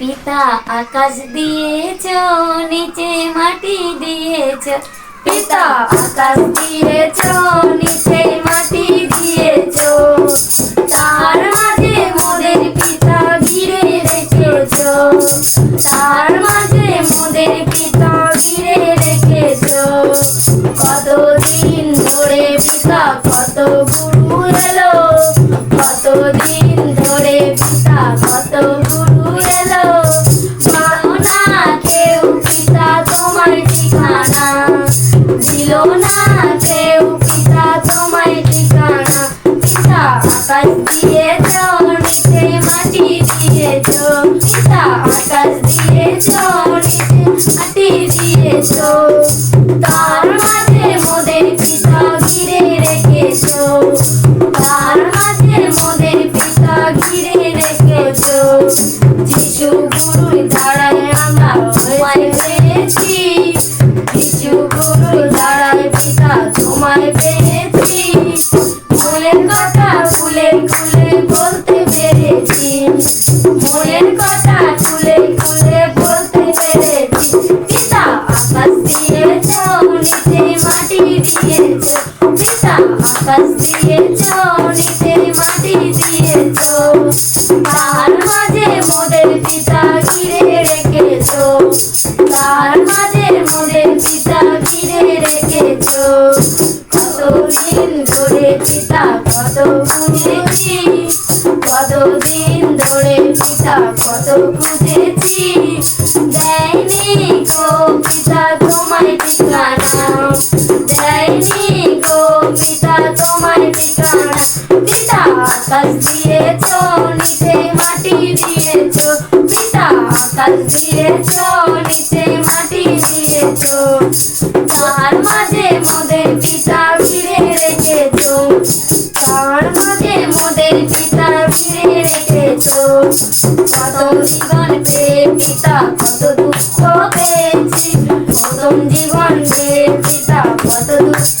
পিতা আকাশ দিয়েছ, নিচে মাটি দিয়েছ। পিতা আকাশ দিয়েছ, নিচে মাটি দিয়েছ। তার মাঝে মোদের পিতা ঘিরে রেখেছ। তার মাঝে মোদের পিতা ঘিরে রেখেছ। কতদিন ধরে পিতা, কত নিচে মাটি দিয়েছ তার মাঝে মোদের পিতা ঘিরে রেখেছ, তার মাঝে মোদের পিতা ঘিরে রেখেছ। কতদিন ধরে পিতা, কত খুঁজেছি কতদিন ধরে পিতা, কত খুঁজেছি। দেয়নি গো পিতা তোমায় ঠিকানা। আকাশ দিয়েছ নিচে মাটি দিয়েছ। পিতা আকাশ দিয়েছ নিচে মাটি দিয়েছ। তার মাঝে মোদের পিতা ঘিরে রেখেছ। তার মাঝে মোদের পিতা ঘিরে রেখেছ। কত জীবন পেয়ে পিতা, কত দুঃখ পেয়েছি। প্রথম জীবন পেয়ে পিতা, কত দুঃখ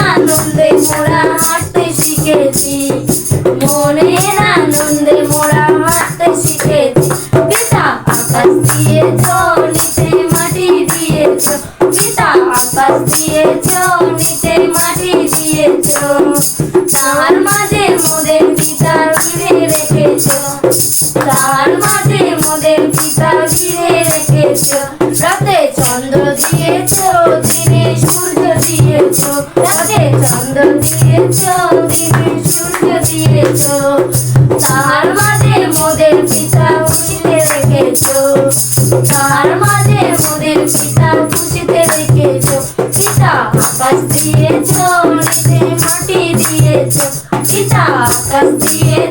আনন্দে মোরা হাঁটতে শিখেছি। পিতা আকাশ দিয়েছ, নিচে মাটি দিয়েছ। পিতা আকাশ দিয়েছ, নিচে মাটি দিয়েছ। তার মাঝে মোদের পিতা ঘিরে রেখেছ। তার মাঝে মোদের পিতা ঘিরে রেখেছ। রাতে চন্দ্র দিয়েছ, দিনে সূর্য দিয়েছ। রাতে চন্দ্র দিয়েছ, দিনে সূর্য দিয়েছ। তার মাঝে মোদের পিতা খুশিতে রেখেছ। পিতা আকাশ দিয়েছ মাটি দিয়েছ। পিতা আকাশ দিয়েছ